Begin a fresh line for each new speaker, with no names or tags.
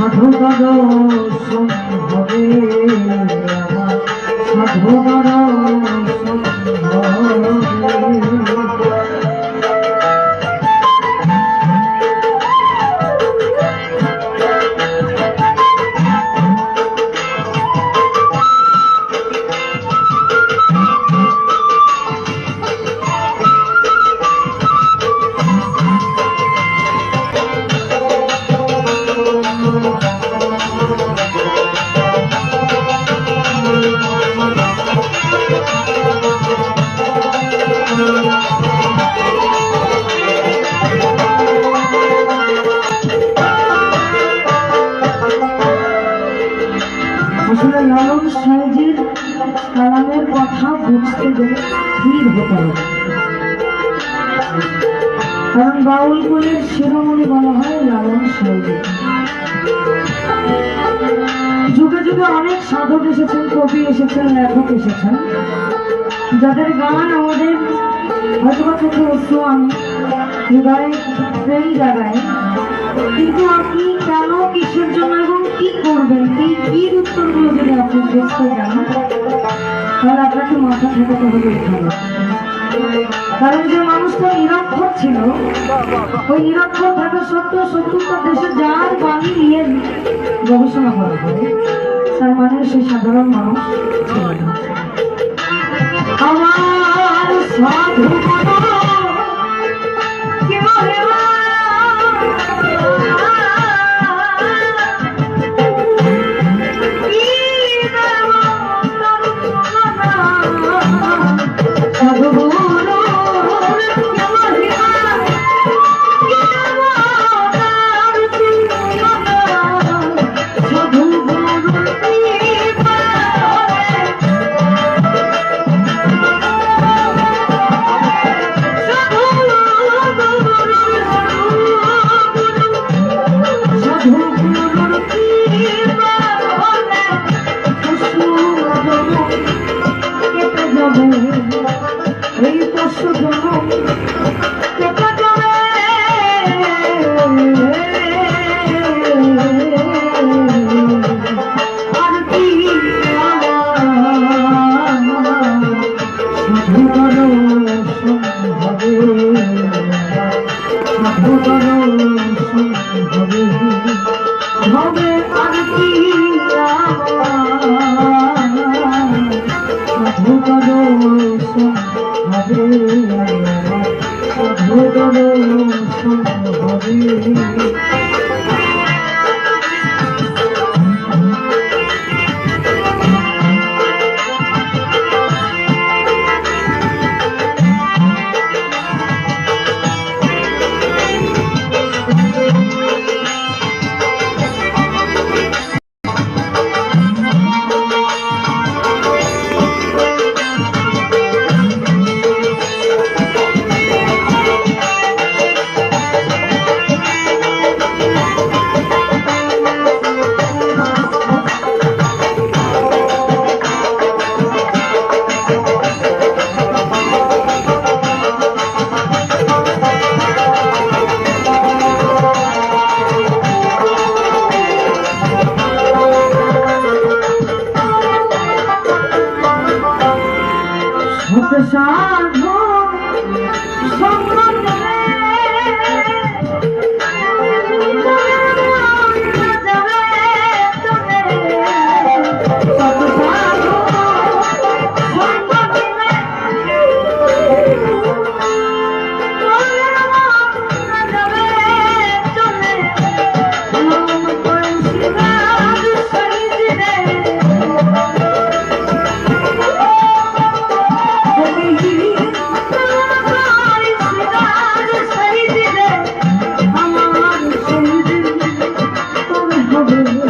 সাধু দর্শন হবে সাধু দর্শন কালামের কথা বুঝতে গেলে স্থির হতে হবে। কারণ বাউল কুলের শিরোমণি বলা হয় লালন সাহেবের যুগে যুগে অনেক সাধক এসেছেন, কবি এসেছেন, লেখক এসেছেন। যাদের গান আমাদের হয়তো থেকে চোখে আমি হৃদয়ে প্রেম জাগায়। কিন্তু আপনি কেন কিসের জন্য এবং কি উত্তরগুলো যদি আপনি তাহলে আপনাকে মাথা ঠেকাতে হবে এখানে কারণ যে মানুষটা নিরক্ষর ছিল, ওই নিরক্ষর থাকা সত্ত্বেও সত্তরটা দেশে যার বাণী নিয়ে গবেষণা করা হয়, তার মানে সে সাধারণ মানুষ। আমার সাধু সাধু সম্মান হবে